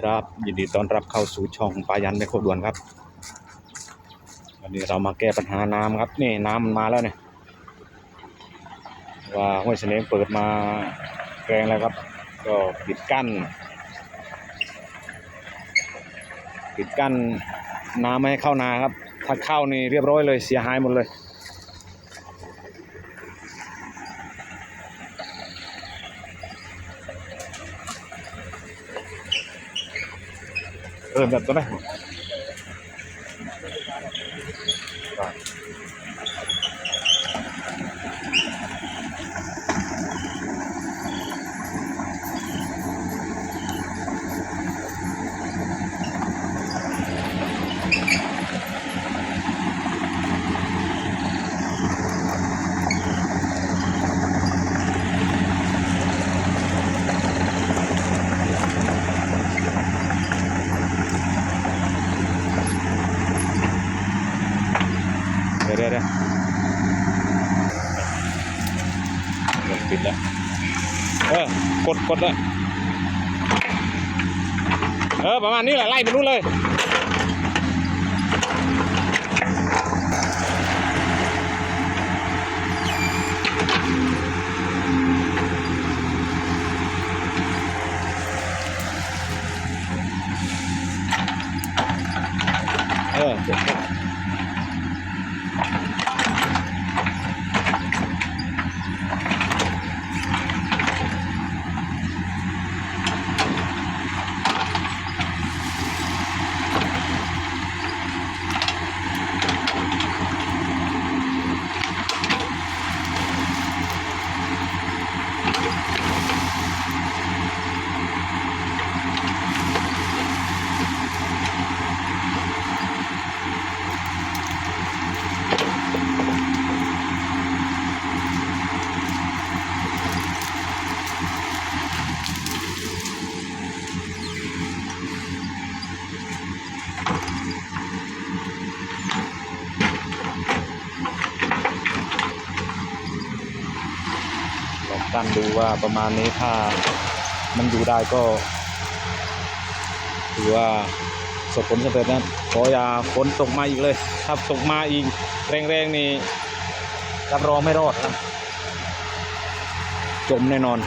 ครับยินดีต้อนรับเข้าสู่ช่องปายันในโคด่วนครับวันนี้เรามาแก้ปัญหาน้ำครับนี่น้ำมันมาแล้วเนี่ยว่าห้วยเสนเปิดมาแรงแล้วครับ ก็ปิดกั้น ปิดกั้นน้ำไม่ให้เข้านาครับ ถ้าเข้านี่เรียบร้อยเลยเสียหายหมดเลย เริ่มแบบตัวไหนเดี๋ยวเดี๋ยวเดี๋ยวเริ่ม ปิดแล้วเออกดกดเลยเออประมาณนี้แหละไล่ไปนู้นเลย ลองตั้งดูว่าประมาณนี้ถ้ามันอยู่ได้ก็ถือว่าสบผลสำเร็จนะขออย่าฝนตกมาอีกเลยครับตกมาอีกแรงๆนี่รับรองไม่รอดครับจมแน่นอน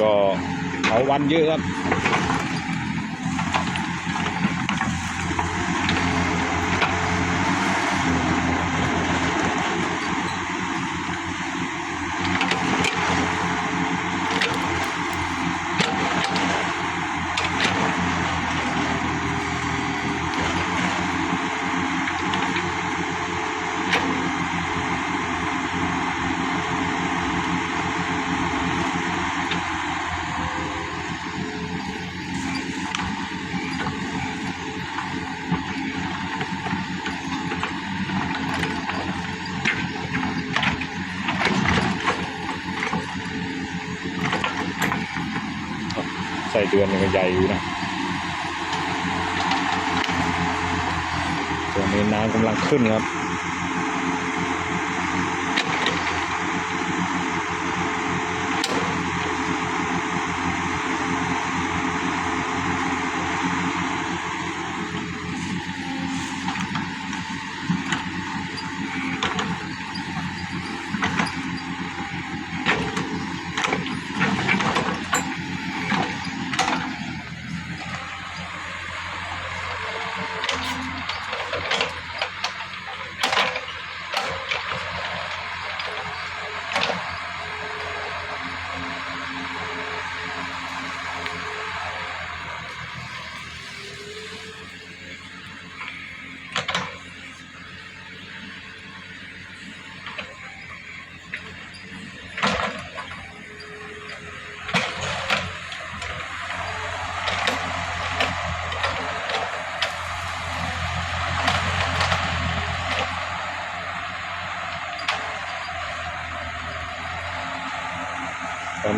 ก็เอาวันเยอะครับ ส่เดือนหนึงก็ใหญ่อยู่นะตัวนี้น้ำกำลังขึ้นครับ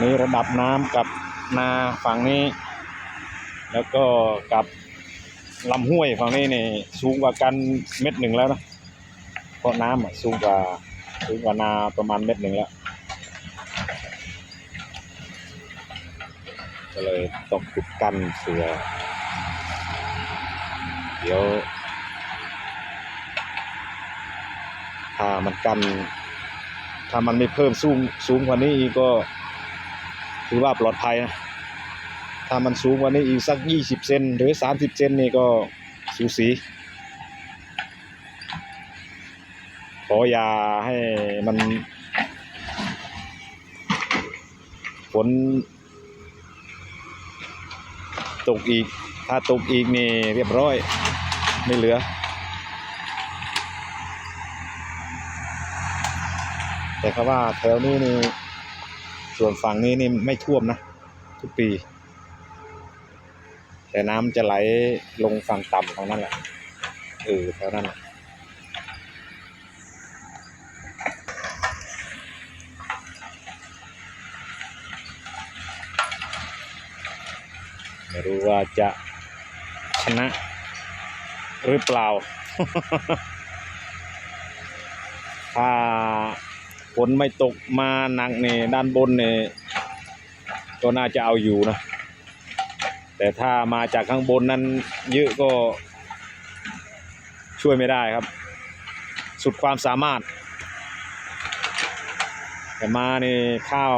นี้ระดับน้ำกับนาฝั่งนี้ แล้วก็กับลำห้วยฝั่งนี้นี่สูงกว่ากันเม็ดหนึ่งแล้วนะเพราะน้ำสูงกว่าสูงกว่านาประมาณเม็ดหนึ่งแล้วก็เลยต้องขุดกันเสือ เดี๋ยว ถ้ามันกัน ถ้ามันไม่เพิ่มสูงสูงกว่านี้อีกก็ ถือว่าปลอดภัยนะ ถ้ามันสูงกว่านี้อีกสักยี่สิบเซนหรือสามสิบเซนนี่ก็สูสี ขออย่าให้มันฝนตกอีก ถ้าตกอีกนี่เรียบร้อย ไม่เหลือ แต่เขาว่าแถวนี้นี่ ส่วนฝั่งนี้นี่ไม่ท่วมนะ ทุกปี แต่น้ำจะไหลลงฝั่งต่ำทางนั้นแหละเออแถวนั้นไม่รู้ว่าจะชนะหรือเปล่า ถ้า ฝนไม่ตกมาหนักเนี่ยด้านบนเนี่ยก็น่าจะเอาอยู่นะ แต่ถ้ามาจากข้างบนนั้นเยอะก็ช่วยไม่ได้ครับ สุดความสามารถ แต่มานี่ข้าว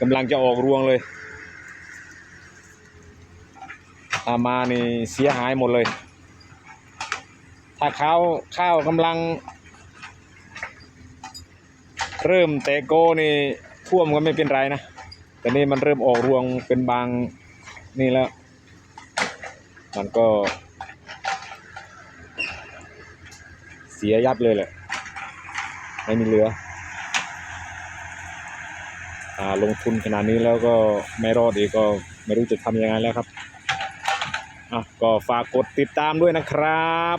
กำลังจะออกรวงเลยถ้ามานี่เสียหายหมดเลย ถ้าข้าวข้าวกำลัง เริ่มเตะโกนี่ท่วมก็ไม่เป็นไรนะ แต่นี่มันเริ่มออกรวงเป็นบางนี่แล้ว มันก็ เสียยับเลยแหละไม่มีเหลืออ่าลงทุนขนาดนี้แล้วก็ไม่รอดอีกก็ไม่รู้จะทำยังไงแล้วครับอะก็ฝากกดติดตามด้วยนะครับ